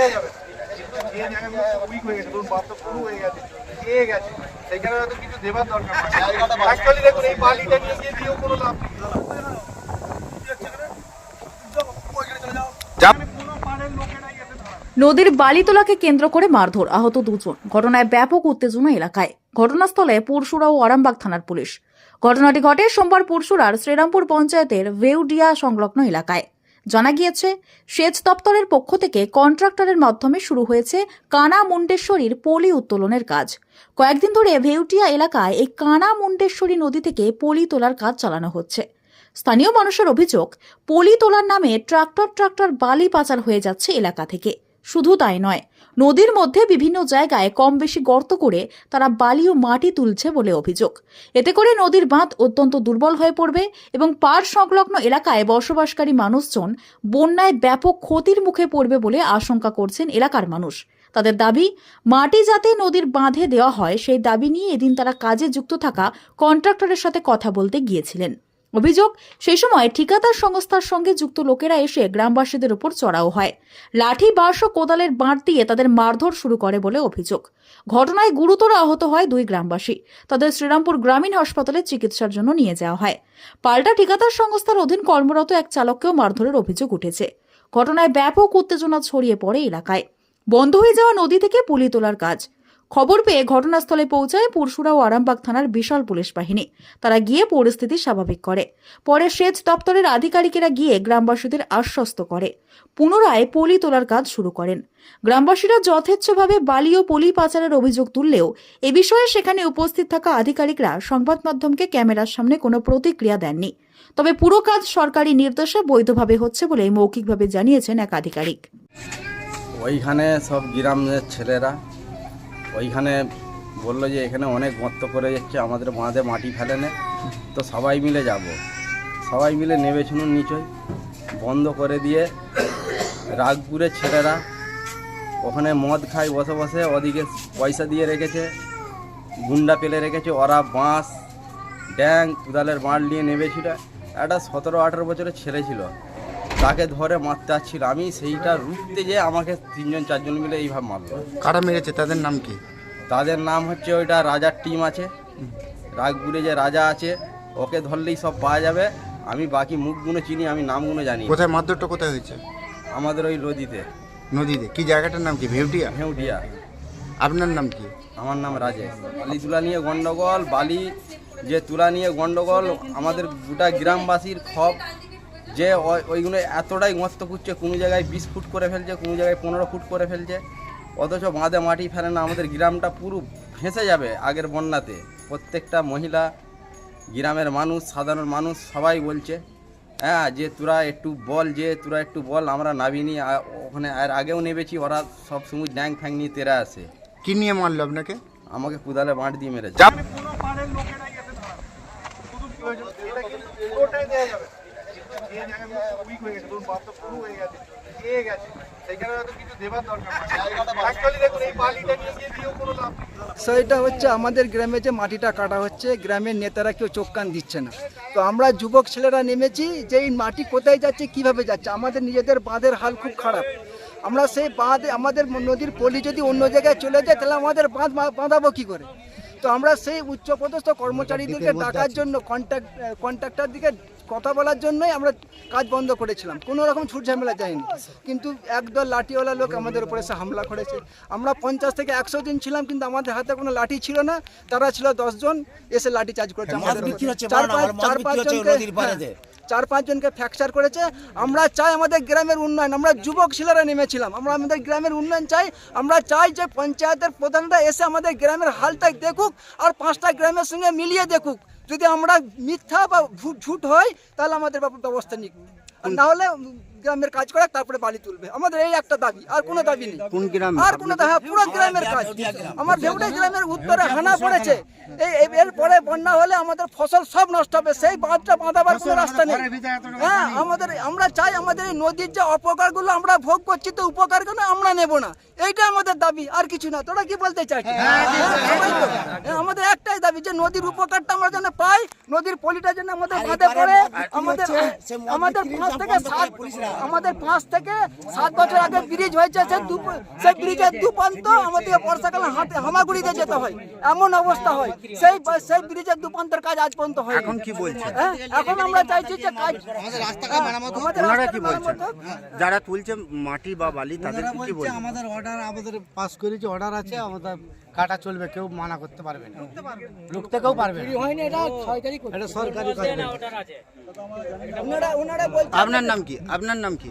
দেওয়া যাবে। যে জায়গাগুলো উইক হয়ে গেছে ধরুন বাঁধ পুরো হয়ে গেছে। খেয়ে গেছে। সেইখানে হয়তো কিছু দেবার দরকার অ্যাকচুয়ালি দেখুন এই বালিটা নিয়ে গিয়ে দিয়েও কোনো লাভ নেই। আমি পুরো পাড়ের লোকেরাই এসে দাঁড়ায়। নদীর বালি তোলাকে কেন্দ্র করে মারধর আহত দুজন। ঘটনায় ব্যাপক উত্তেজনা এলাকায়। ঘটনাস্থলে পুরসুরা ও আরামবাগ থানার পুলিশ। ঘটনাটি ঘটে সোমবার পুরসুরার শ্রীরামপুর পঞ্চায়েতের ভেউডিয়া সংলগ্ন এলাকায়। জানা গিয়েছে, সেচ দপ্তরের পক্ষ থেকে কন্ট্রাক্টরের মাধ্যমে শুরু হয়েছে কানা মুন্ডেশ্বরীর পলি উত্তোলনের কাজ। কয়েকদিন ধরে ভেউটিয়া এলাকায় এই কানা মুন্ডেশ্বরী নদী থেকে পলি তোলার কাজ চালানো হচ্ছে। স্থানীয় মানুষের অভিযোগ, পলি তোলার নামে ট্রাক্টর ট্রাক্টর বালি পাচার হয়ে যাচ্ছে এলাকা থেকে। শুধু তাই নয়, নদীর মধ্যে বিভিন্ন জায়গায় কম বেশি গর্ত করে তারা বালি ও মাটি তুলছে বলে অভিযোগ। এতে করে নদীর বাঁধ অত্যন্ত দুর্বল হয়ে পড়বে এবং পার সংলগ্ন এলাকায় বসবাসকারী মানুষজন বন্যায় ব্যাপক ক্ষতির মুখে পড়বে বলে আশঙ্কা করছেন এলাকার মানুষ। তাদের দাবি, মাটি যাতে নদীর বাঁধে দেওয়া হয়, সেই দাবি নিয়ে এদিন তারা কাজে যুক্ত থাকা কন্ট্রাক্টরের সাথে কথা বলতে গিয়েছিলেন। অভিযোগ, সেই সময় ঠিকাদার সংস্থার সঙ্গে যুক্ত লোকেরা এসে গ্রামবাসীদের উপর চড়াও হয়। লাঠি, বাঁশ ও কোদালের বাঁট দিয়ে তাদের মারধর শুরু করে বলে অভিযোগ। ঘটনায় গুরুতর আহত হয় দুই গ্রামবাসী। তাদের শ্রীরামপুর গ্রামীণ হাসপাতালে চিকিৎসার জন্য নিয়ে যাওয়া হয়। পাল্টা ঠিকাদার সংস্থার অধীন কর্মরত এক চালককেও মারধরের অভিযোগ উঠেছে। ঘটনায় ব্যাপক উত্তেজনা ছড়িয়ে পড়ে এলাকায়। বন্ধ হয়ে যাওয়া নদী থেকে পুলি তোলার কাজ। খবর পেয়ে ঘটনাস্থলে পৌঁছায় পুরসুরা ও আরামবাগ থানার বিশাল পুলিশ বাহিনী। তারা গিয়ে পরিস্থিতি স্বাভাবিক করে। পরে সেচ দপ্তরের আধিকারিকেরা গিয়ে গ্রামবাসীদের আশ্বস্ত করে। পুনরায় পলি তোলার কাজ শুরু করেন। গ্রামবাসীরা যথেচ্ছভাবে বালি ও পলি পাচারের অভিযোগ তুললেও এ বিষয়ে সেখানে উপস্থিত থাকা আধিকারিকরা সংবাদ মাধ্যমকে ক্যামেরার সামনে কোনো প্রতিক্রিয়া দেননি। তবে পুরো কাজ সরকারি নির্দেশে বৈধভাবে হচ্ছে বলে মৌখিকভাবে জানিয়েছেন এক আধিকারিক। ওইখানে সব গ্রামের ছেলেরা ওইখানে বলল যে এখানে অনেক গর্ত করে যাচ্ছে, আমাদের বাঁধে মাটি ফেলে নে তো সবাই মিলে যাব। সবাই মিলে নেবে শুনুন নিচই বন্ধ করে দিয়ে রাগপুরের ছেলেরা ওখানে মদ খায় বসে বসে, ওদিকে পয়সা দিয়ে রেখেছে, গুন্ডা পেলে রেখেছে, ওরা বাঁশ, ড্যাং, কুদালের বাঁট নিয়ে নেমেছিল। একটা সতেরো আঠেরো বছরের ছেলে ছিল। তাকে ধরে মারতে আসছিল আমি সেইটা রুখতে যে আমাকে তিনজন চারজন মিলে এইভাবে মারলো। কারা মেরেছে? তাদের নাম কি? তাদের নাম হচ্ছে ওইটা রাজার টিম আছে। রাগপুরে যে রাজা আছে ওকে ধরলেই সব পাওয়া যাবে। আমি বাকি মুখগুলো চিনি আমি নামগুলো জানি কোথায়? মারধরটা কোথায় হয়েছে? আমাদের ওই নদীতে। নদীতে। কি জায়গাটার নাম কি? ভেউটিয়া? হেউটিয়া আপনার নাম কি? আমার নাম রাজেশ। বালি তুলা নিয়ে গন্ডগোল বালি যে তুলা নিয়ে গন্ডগোল আমাদের গোটা গ্রামবাসীর খপ। যে ওইগুলো এতটাই গর্ত খুঁজছে কোনো জায়গায় বিশ ফুট করে ফেলছে কোনো জায়গায় পনেরো ফুট করে ফেলছে। অথচ বাঁধে মাটি ফেলে না আমাদের গ্রামটা পুরো ভেসে যাবে আগের বন্যাতে। প্রত্যেকটা মহিলা গ্রামের মানুষ সাধারণ মানুষ সবাই বলছে হ্যাঁ যে তোরা একটু বল যে তোরা একটু বল আমরা নাবিনি ওখানে আর আগেও নেবেছি ওরা সব সময় ড্যাং ফ্যাং নিয়ে তেরা আসে। কি নিয়ে মারলো আপনাকে? আমাকে কুদালে বাঁট দিয়ে মেরেছে। নেই সেইটা হচ্ছে আমাদের গ্রামে যে মাটিটা কাটা হচ্ছে, গ্রামের নেতারা কেউ চোখ কান দিচ্ছে না। তো আমরা যুবক ছেলেরা নেমেছি যে এই মাটি কোথায় যাচ্ছে, কীভাবে যাচ্ছে? আমাদের নিজেদের বাঁধের হাল খুব খারাপ। আমরা সেই বাঁধ, আমাদের নদীর পলি যদি অন্য জায়গায় চলে যায়, তাহলে আমাদের বাঁধ বাঁধাবো কি করে? তো আমরা সেই উচ্চপদস্থ কর্মচারীদেরকে ডাকার জন্য কন্ট্যাক্ট কন্ট্রাক্টার দিকে কথা বলার জন্যই আমরা কাজ বন্ধ করেছিলাম। কোনো রকম ছুট ঝামেলা যায়নি। কিন্তু একদল লাঠিওয়ালা লোক আমাদের উপরে এসে হামলা করেছে। আমরা পঞ্চাশ থেকে একশো দিন ছিলাম কিন্তু আমাদের হাতে কোনো লাঠি ছিল না। তারা ছিল দশজন এসে লাঠি চার্জ করেছে চার পাঁচ- চার পাঁচজনকে- চার পাঁচজনকে ফ্র্যাকচার করেছে। আমরা চাই আমাদের গ্রামের উন্নয়ন। আমরা যুবক ছেলেরা নেমেছিলাম। আমরা আমাদের গ্রামের উন্নয়ন চাই। আমরা চাই যে পঞ্চায়েতের প্রধানরা এসে আমাদের গ্রামের হালটা দেখুক আর পাঁচটা গ্রামের সঙ্গে মিলিয়ে দেখুক। যদি আমরা মিথ্যা বা ঝুট হয় তাহলে আমাদের ব্যবস্থা নিক। আর না হলে গ্রামের কাজ করে তারপরে বালি তুলবে। আমাদের এই একটা দাবি আর কোনো দাবি নেই। কোন গ্রাম? আর কোনো দাবি হ্যাঁ, পুরো গ্রামের কাজ। আমার ভেউটা গ্রামের উত্তরে হানা পড়েছে। এই এই- এরপরে বন্যা হলে আমাদের ফসল সব নষ্ট হবে। সেই বাঁধটা বাঁধাবার কোনো রাস্তা নেই। হ্যাঁ আমাদের আমরা চাই আমাদের এই নদীর যে অপকারগুলো আমরা ভোগ করছি তো উপকারগুলো আমরা নেব না। এইটা আমাদের দাবি আর কিছু না। তোরা কি বলতে চাইছিস? হ্যাঁ। হ্যাঁ, আমাদের একটাই দাবি যে নদীর উপকারটা আমরা যেন পাই নদীর পলিটা যেন আমাদের বাঁধে পড়ে। আমাদের আমাদের পাঁচ থেকে সাত আমাদের পাঁচ থেকে সাত বছর আগে ব্রিজ হয়েছে সে দু সেই ব্রিজের দু প্রান্ত আমাদের বর্ষাকালে হাতে হামাগুড়িতে যেতে হয়। এমন অবস্থা হয়। সেই সেই ব্রিজের দু প্রান্তের কাজ আজ পর্যন্ত হয় এখন কি বলছে হ্যাঁ এখন আমরা চাইছি যে কাজ ওনারা কি বলছেন? যারা তুলছে মাটি বা বালি তাদের কি বলছে আমাদের অর্ডার আমাদের পাস করেছে অর্ডার আছে আমাদের কাটা চলবে কেউ মানা করতে পারবে না। লুকতে কেউ পারবে এটা সরকারি আপনার নাম কি? আপনার নাম কি?